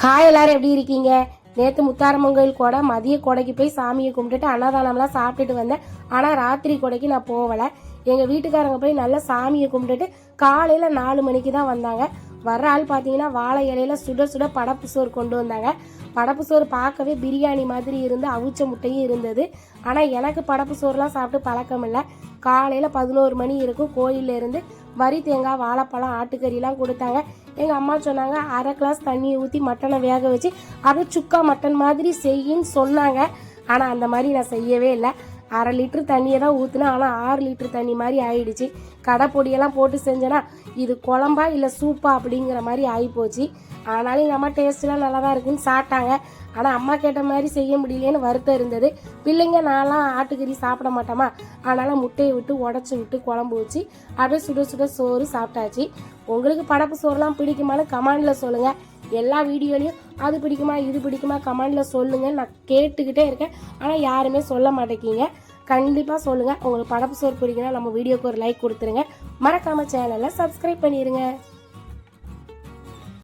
Hi எல்லாரும் எப்படி இருக்கீங்க? நேற்று முத்தாரம்மன் கோயில் கூட மதிய கொடைக்கு போய் சாமியை கும்பிட்டுட்டு அன்னதானம்லாம் சாப்பிட்டுட்டு வந்தேன். ஆனால் ராத்திரி கொடைக்கு நான் போகலை. எங்கள் வீட்டுக்காரங்க போய் நல்லா சாமியை கும்பிட்டுட்டு காலையில் நாலு மணிக்கு தான் வந்தாங்க. வர்ற ஆள் பார்த்தீங்கன்னா வாழை இலையில சுட சுட படப்பு சோறு கொண்டு வந்தாங்க. படப்பு சோறு பார்க்கவே பிரியாணி மாதிரி இருந்து அவிச்ச முட்டையும் இருந்தது. ஆனால் எனக்கு படப்பு சோறுலாம் சாப்பிட்டு பழக்கம் இல்லை. காலையில் பதினோரு மணி இருக்கும். கோயிலில் இருந்து வரி தேங்காய் வாழைப்பழம் ஆட்டுக்கறிலாம் கொடுத்தாங்க. எங்கள் அம்மா சொன்னாங்க அரை கிளாஸ் தண்ணியை ஊற்றி மட்டனை வேக வச்சு அப்படியே சுக்கா மட்டன் மாதிரி செய்யின்னு சொன்னாங்க. ஆனால் அந்த மாதிரி நான் செய்யவே இல்லை. அரை லிட்டர் தண்ணியை தான் ஊற்றினேன் ஆனால் ஆறு லிட்டர் தண்ணி மாதிரி ஆயிடுச்சு. கடை பொடியெல்லாம் போட்டு செஞ்சேன்னா இது குழம்பா இல்லை சூப்பா அப்படிங்கிற மாதிரி ஆகிப்போச்சு ஆனாலும் எங்கள் அம்மா டேஸ்ட்லாம் நல்லா தான் இருக்குன்னு சாப்பிட்டாங்க. ஆனால் அம்மா கேட்ட மாதிரி செய்ய முடியலையேன்னு வருத்தம் இருந்தது. பிள்ளைங்க நான்லாம் ஆட்டுக்கறி சாப்பிட மாட்டோமா? அதனால் முட்டையை விட்டு உடச்சி விட்டு குழம்பு வச்சு அப்படியே சுட சுட சோறு சாப்பிட்டாச்சு. உங்களுக்கு படப்பு சோறுலாம் பிடிக்குமானு கமாண்டில் சொல்லுங்கள் எல்லா வீடியோலையும் அது பிடிக்குமா இது பிடிக்குமா கமெண்டில் சொல்லுங்கள் நான் கேட்டுக்கிட்டே இருக்கேன். ஆனால் யாருமே சொல்ல மாட்டேங்கிங்க கண்டிப்பாக சொல்லுங்கள் உங்களுக்கு படப்பு சோறு பிடிக்குன்னா நம்ம வீடியோக்கு ஒரு லைக் கொடுத்துருங்க. மறக்காமல் சேனலை சப்ஸ்கிரைப் பண்ணிடுங்க